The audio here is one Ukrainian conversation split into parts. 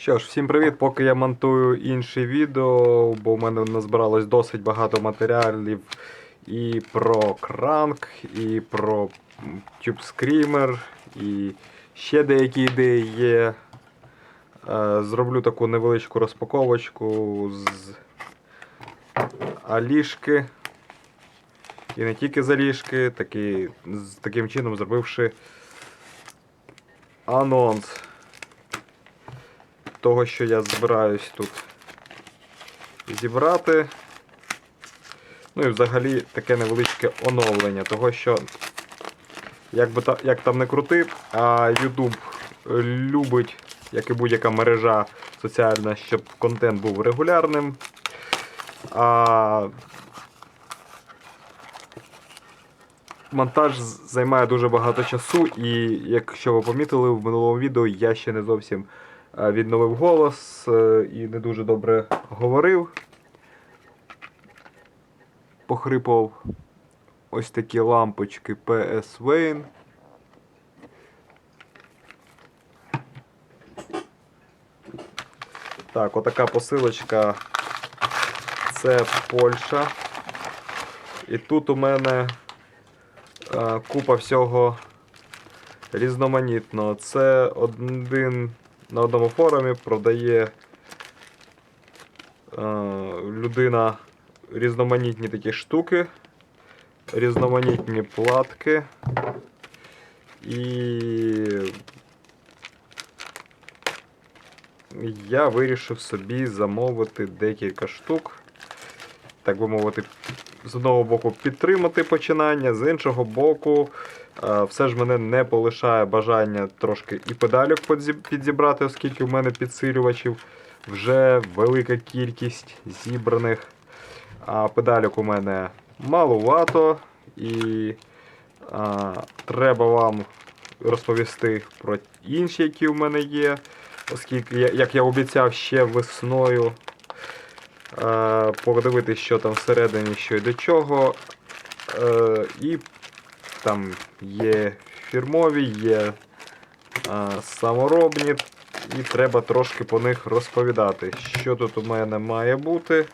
Що ж, всім привіт! Поки я монтую інше відео, бо в мене назбиралось досить багато матеріалів і про кранк, і про Tube Screamer, і ще деякі ідеї є. Е, Зроблю таку невеличку розпаковочку з Алішки. І не тільки з Алішки, з таким чином зробивши анонс того, що я збираюсь тут зібрати. Ну і взагалі таке невеличке оновлення, того що, як, би та, як там не крути, а YouTube любить, як і будь-яка мережа соціальна, щоб контент був регулярним. А Монтаж займає дуже багато часу, і якщо ви помітили в минулому відео, я ще не зовсім відновив голос е, і не дуже добре говорив. Похрипав ось такі лампочки PS Wayne. Так, отака посилочка. Це Польща. І тут у мене е, купа всього різноманітного. Це один на одному форумі продає е, людина різноманітні такі штуки, різноманітні платки. І я вирішив собі замовити декілька штук. Так би мовити, з одного боку підтримати починання, з іншого боку, е, все ж мене не полишає бажання трошки і педалів підзібрати, оскільки в мене підсилювачів вже велика кількість зібраних. А педалік у мене малувато і а, треба вам розповісти про інші, які в мене є, оскільки, як я обіцяв ще весною, подивитись, що там всередині, що і до чого. Е, і там є фірмові, є е, саморобні, і треба трошки по них розповідати, що тут у мене має бути.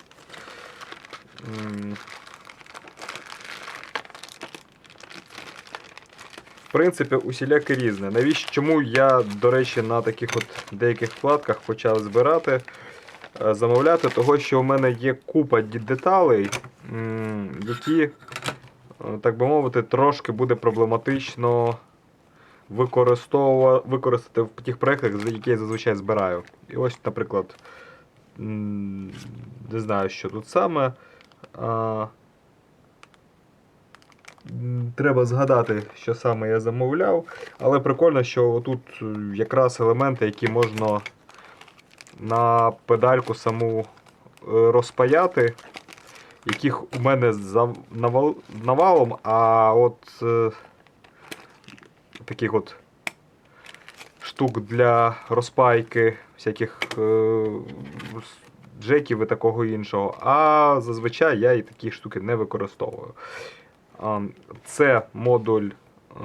В принципі, усіляке різне. Навіщо чому я, до речі, на таких от деяких вкладках почав збирати, е, замовляти, того що у мене є купа деталей, які, е, так би мовити, трошки буде проблематично використати в тих проєктах, які я зазвичай збираю. І ось, наприклад, не знаю, що тут саме. Треба згадати, що саме я замовляв. Але прикольно, що тут е, якраз елементи, які можна на педальку саму е, розпаяти, яких у мене навалом, а от е, таких от штук для розпайки всяких е, джеків і такого іншого. А зазвичай я і такі штуки не використовую. Це модуль,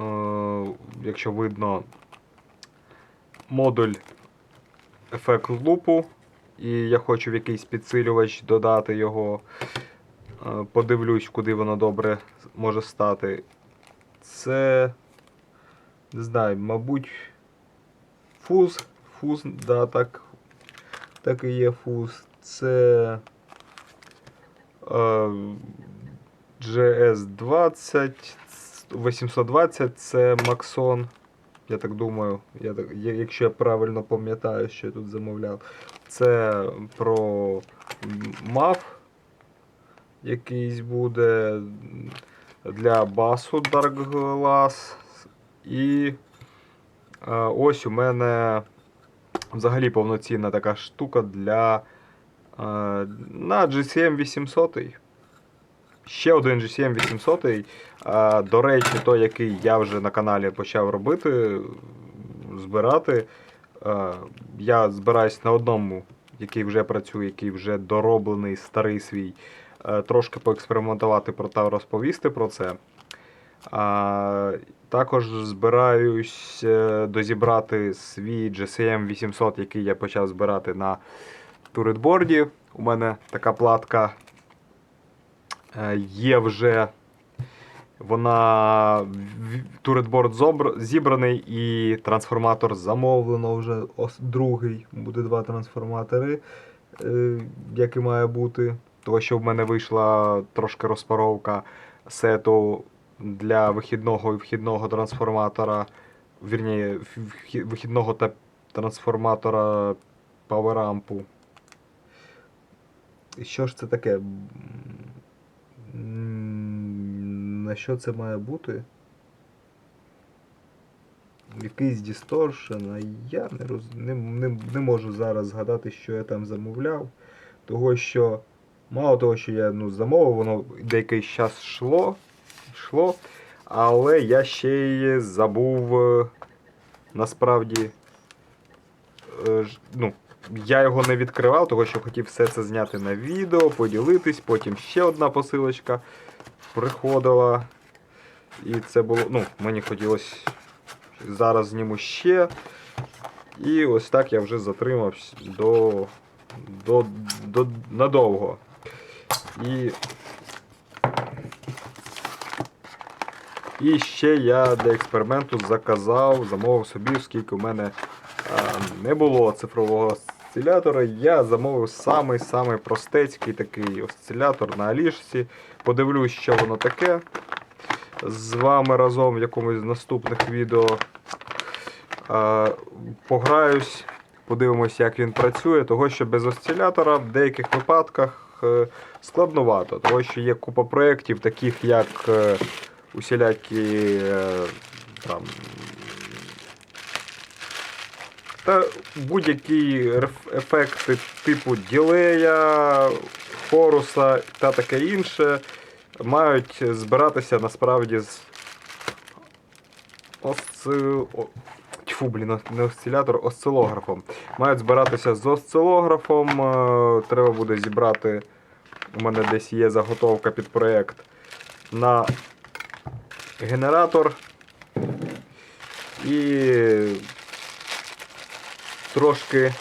е, якщо видно, модуль ефект лупу. І я хочу в якийсь підсилювач додати його. Е, Подивлюсь, куди воно добре може стати. Це. Не знаю, мабуть. Фуз. Фуз, да, так. Так і є фуз. Це. Е, GS20 820 це Maxon. Я так думаю, я так, якщо я правильно пам'ятаю, що я тут замовляв. Це про MAF якийсь буде для басу Dark Glass. І е, ось у мене взагалі повноцінна така штука для е, на GCM 800. Ще один GCM 800. е, До речі, той, який я вже на каналі почав робити, збирати. Я збираюсь на одному, який вже працює, який вже дороблений, старий свій. Трошки поекспериментувати про та розповісти про це. Також збираюсь е, дозібрати свій GSM 800, який я почав збирати на туретборді. У мене така платка є вже. Вона туретборд зібраний і трансформатор замовлено вже другий. Буде два трансформатори, е, як і має бути. Тому що в мене вийшла трошки розпаровка сету для вихідного і вхідного трансформатора. Вірніше, вхі- вихідного та трансформатора паверампу. І що ж це таке? На що це має бути? Якийсь дісторшн, а я не, роз... не, не, не можу зараз згадати, що я там замовляв. Того що, мало того, що я ну, замовив, воно деякий час йшло, йшло, але я ще й забув е, насправді. е, Ну, я його не відкривав, тому що хотів все це зняти на відео, поділитись, потім ще одна посилочка приходила. І це було. Ну, мені хотілося зараз зніму ще. І ось так я вже затримався до, до, до надовго. І, і ще я для експерименту заказав, замовив собі, оскільки у мене а, не було цифрового осцилятора, я замовив самий-самий простецький такий осцилятор на Алішці. Подивлюсь, що воно таке. З вами разом в якомусь з наступних відео пограюсь, подивимось, як він працює, того що без осцилятора в деяких випадках е, складновато, того що є купа проєктів, таких як е, усілякі е, там, та будь-які ефекти типу ділея, хоруса та таке інше мають збиратися насправді з осци... Тьфу, блін, не осцилятор, осцилографом. Мають збиратися з осцилографом. е, Треба буде зібрати. У мене десь є заготовка під проєкт на генератор. І трошки,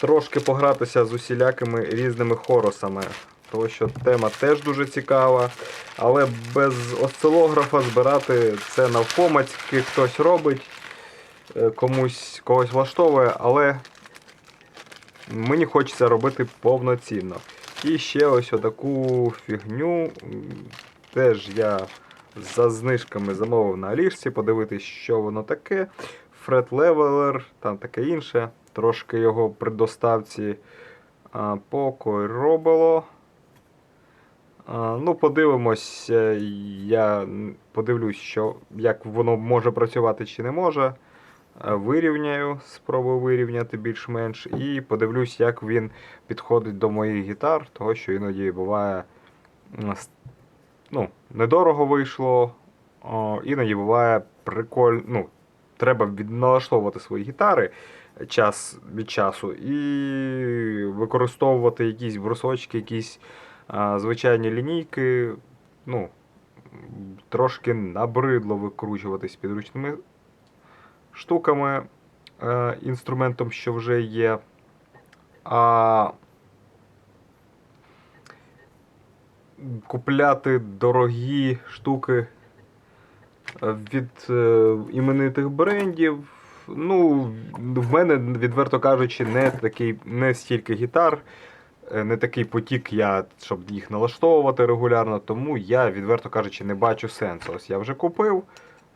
трошки погратися з усілякими різними хорусами. Тому що тема теж дуже цікава. Але без осцилографа збирати це навпомацьки хтось робить, е, комусь когось влаштовує, але мені хочеться робити повноцінно. І ще ось отаку фігню. Теж я за знижками замовив на Алішці, подивитись, що воно таке. Фред Левелер, там таке інше. Трошки його при доставці а, поко робило. Ну, подивимось, я подивлюсь, що, як воно може працювати чи не може. Вирівняю, спробую вирівняти більш-менш. І подивлюсь, як він підходить до моїх гітар, того що іноді буває ну, недорого вийшло, іноді буває прикольно. Ну, треба відналаштовувати свої гітари час від часу і використовувати якісь брусочки, якісь а, звичайні лінійки. Ну, трошки набридло викручуватись підручними штуками, е, інструментом, що вже є. А купляти дорогі штуки від е, іменитих брендів. Ну, в мене, відверто кажучи, не такий, не стільки гітар, е, не такий потік, я, щоб їх налаштовувати регулярно, тому я, відверто кажучи, не бачу сенсу. Ось я вже купив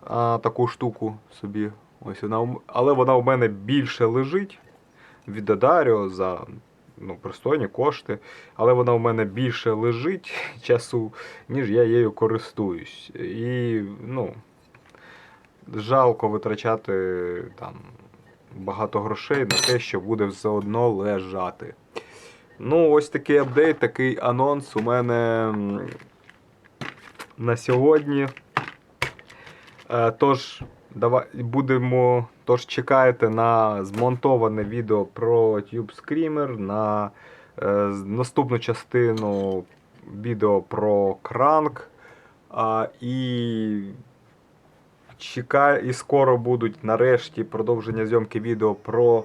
а, таку штуку собі. Ось вона, але вона у мене більше лежить від Одаріо за ну, пристойні кошти. Але вона у мене більше лежить часу, ніж я нею користуюсь. І ну, жалко витрачати там багато грошей на те, що буде все одно лежати. Ну, ось такий апдейт, такий анонс у мене на сьогодні. Е, Тож, давай будемо. Тож чекайте на змонтоване відео про Tube Screamer, на е, наступну частину відео про кранк. А, і чекаю, і скоро будуть нарешті продовження зйомки відео про